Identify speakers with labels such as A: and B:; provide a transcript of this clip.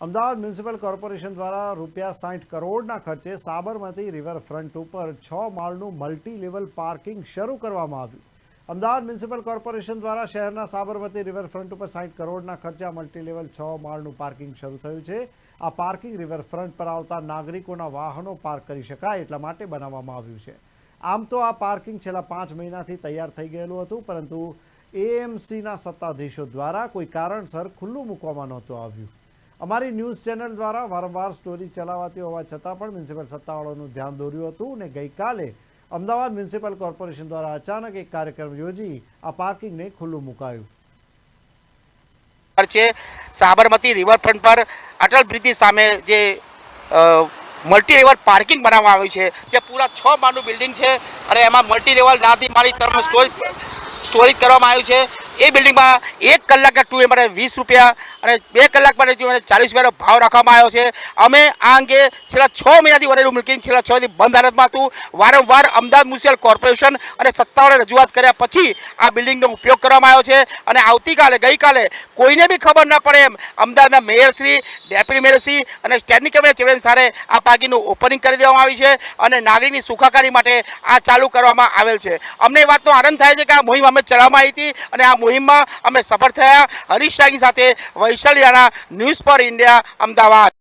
A: Ahmedabad municipal corporation દ્વારા રૂપિયા સાઠ કરોડના ખર્ચે સાબરમતી રિવરફ્રન્ટ ઉપર છ માળનું મલ્ટી લેવલ પાર્કિંગ શરૂ કરવામાં આવ્યું. અમદાવાદ મ્યુનિસિપલ કોર્પોરેશન દ્વારા શહેરના સાબરમતી રિવરફ્રન્ટ ઉપર સાઠ કરોડના ખર્ચે આ મલ્ટી લેવલ છ માળનું પાર્કિંગ શરૂ થયું છે. આ પાર્કિંગ રિવરફ્રન્ટ પર આવતા નાગરિકોના વાહનો પાર્ક કરી શકાય એટલા માટે બનાવવામાં આવ્યું છે. આમ તો આ પાર્કિંગ છેલ્લા પાંચ મહિનાથી તૈયાર થઈ ગયેલું હતું, પરંતુ એએમસીના સત્તાધીશો દ્વારા કોઈ કારણસર ખુલ્લું મૂકવામાં નહોતું આવ્યું. અમારી ન્યૂઝ ચેનલ દ્વારા વારંવાર સ્ટોરી ચલાવાતી હોવા છતાં પણ મ્યુનિસિપલ સત્તાવાળાઓનું ધ્યાન દોર્યું હતું અને ગઈકાલે અમદાવાદ મ્યુનિસિપલ કોર્પોરેશન દ્વારા અચાનક એક કાર્યક્રમ યોજી આ પાર્કિંગને ખુલ્લું મુકાયું.
B: છે, સાબરમતી રિવરફ્રન્ટ પર અટલ બ્રિજની સામે જે મલ્ટી લેવલ પાર્કિંગ બનાવવામાં આવ્યું છે, જે પૂરા છ માળનું બિલ્ડિંગ છે અને એમાં મલ્ટી લેવલ નાથી મારી તરફ સ્ટોરેજ સ્ટોરેજ કરવામાં આવ્યું છે. એ બિલ્ડિંગમાં એક કલાકના ટુ માટે વીસ રૂપિયા અને બે કલાક માટે ટુ ચાલીસ રૂપિયાનો ભાવ રાખવામાં આવ્યો છે. અમે આ અંગે છેલ્લા છ મહિનાથી વરેલું મિલ્કિંગ છેલ્લા છ મહિનાથી બંધ હાલતમાં હતું. વારંવાર અમદાવાદ મ્યુનિસિપલ કોર્પોરેશન અને સત્તાવાળાએ રજૂઆત કર્યા પછી આ બિલ્ડિંગનો ઉપયોગ કરવામાં આવ્યો છે અને આવતીકાલે, ગઈકાલે કોઈને બી ખબર ન પડે એમ અમદાવાદના મેયરશ્રી ડેપ્યુટી મેયરશ્રી અને સ્ટેન્ડિંગ કમિટી ચેરમેન સારે આ પાર્કિંગનું ઓપનિંગ કરી દેવામાં આવી છે અને નાગરિકની સુખાકારી માટે આ ચાલુ કરવામાં આવેલ છે. અમને એ વાતનો આનંદ થાય છે કે આ મુહિમ અમે ચલાવવામાં આવી હતી અને આ મુહિમમાં અમે સફળ થયા. હરીશ સાથે Vaishali news for India Ahmedabad.